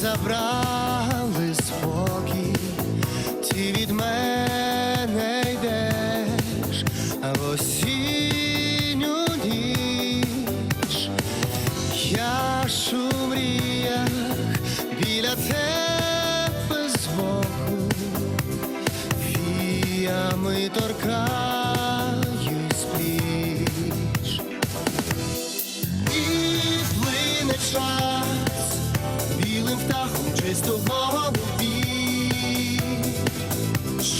забрали спокій, ти від мене йдеш, а в осінню ніч. Я ж у мріях біля тебе збоку, віями торкаюсь чистого голубі.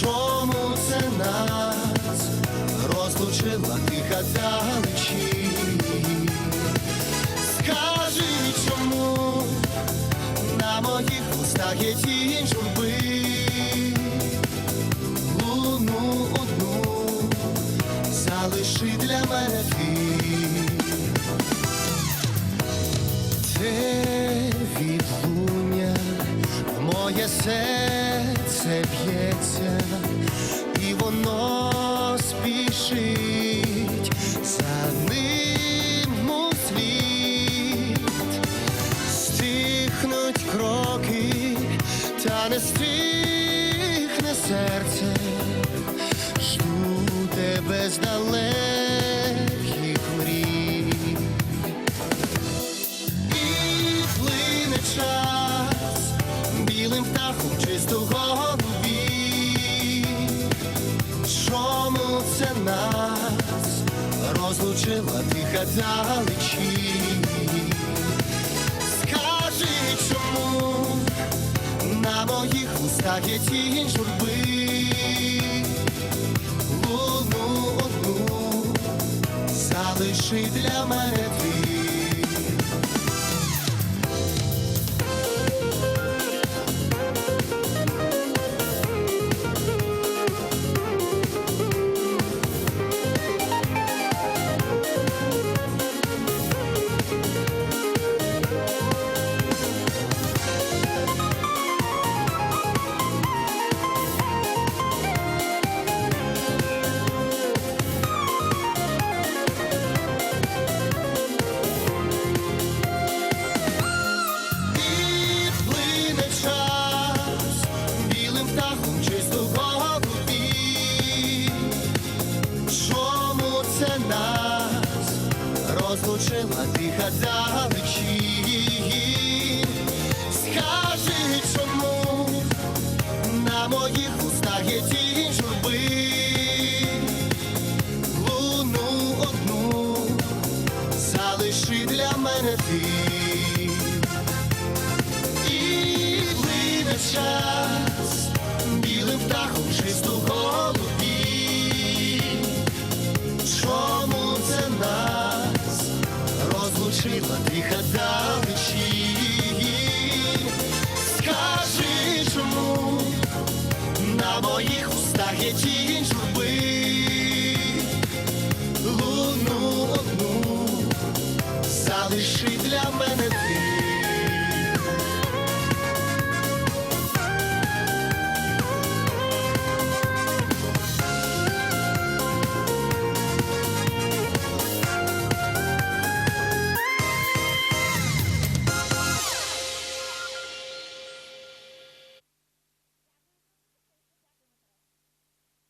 Чому це нас розлучила тиха далечі? Скажи, чому на моїх устах є тінь журби? Луну одну залиши для мене ти. Серце б'ється, і воно спішить за ним у слід. Стихнуть кроки, та не стихне серце, жду тебе з далеких мрій. І плине час нас розлучила тиха далечі? Скажи, чому на моїх устах є тінь журби? Луну одну залиши для мене нас розлучила тиха ця вечір. Скажи, чому на моїх устах є тінь журби Луну одну залиши для мене ти. лишила тиха далечі. Скажи, чому на моїх устах є тінь журби луну одну залиши для мене ти.